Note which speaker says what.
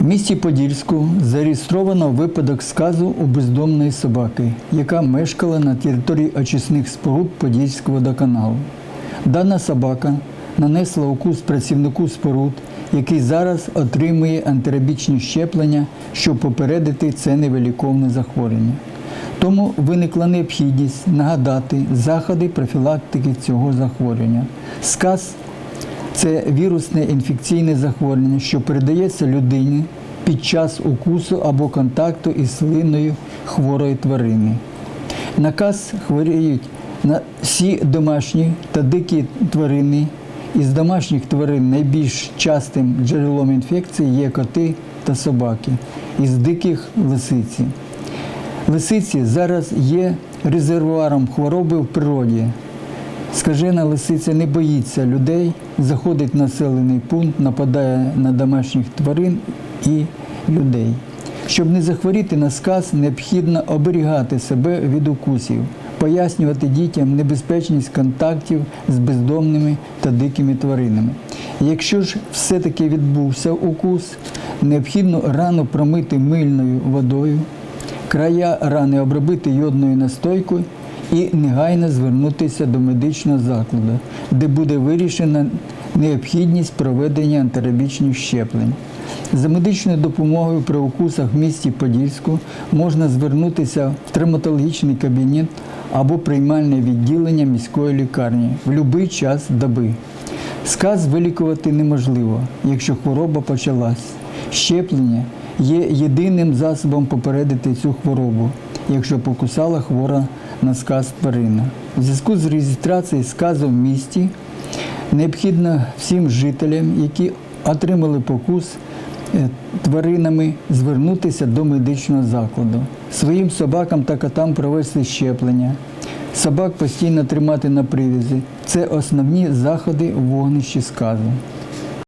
Speaker 1: В місті Подільську зареєстровано випадок сказу у бездомної собаки, яка мешкала на території очисних споруд Подільського водоканалу. Дана собака нанесла укус працівнику споруд, який зараз отримує антирабічні щеплення, щоб попередити це невиліковне захворювання. Тому виникла необхідність нагадати заходи профілактики цього захворювання. Сказ це вірусне інфекційне захворювання, що передається людині під час укусу або контакту із слиною хворої тварини. Наказ хворіють на всі домашні та дикі тварини. Із домашніх тварин найбільш частим джерелом інфекції є коти та собаки, із диких лисиці. Лисиці зараз є резервуаром хвороби в природі. Скажена лисиця не боїться людей, заходить в населений пункт, нападає на домашніх тварин і людей. Щоб не захворіти на сказ, необхідно оберігати себе від укусів, пояснювати дітям небезпечність контактів з бездомними та дикими тваринами. Якщо ж все-таки відбувся укус, необхідно рану промити мильною водою, края рани обробити йодною настойкою і негайно звернутися до медичного закладу, де буде вирішена необхідність проведення антирабічних щеплень. За медичною допомогою при укусах в місті Подільську можна звернутися в травматологічний кабінет або приймальне відділення міської лікарні в будь-який час доби. Сказ вилікувати неможливо, якщо хвороба почалась. Щеплення є єдиним засобом попередити цю хворобу, якщо покусала хвора на сказ тварина. У зв'язку з реєстрацією сказу в місті необхідно всім жителям, які отримали покус е, тваринами, звернутися до медичного закладу. Своїм собакам та котам провести щеплення. Собак постійно тримати на привязі. Це основні заходи вогнищі сказу.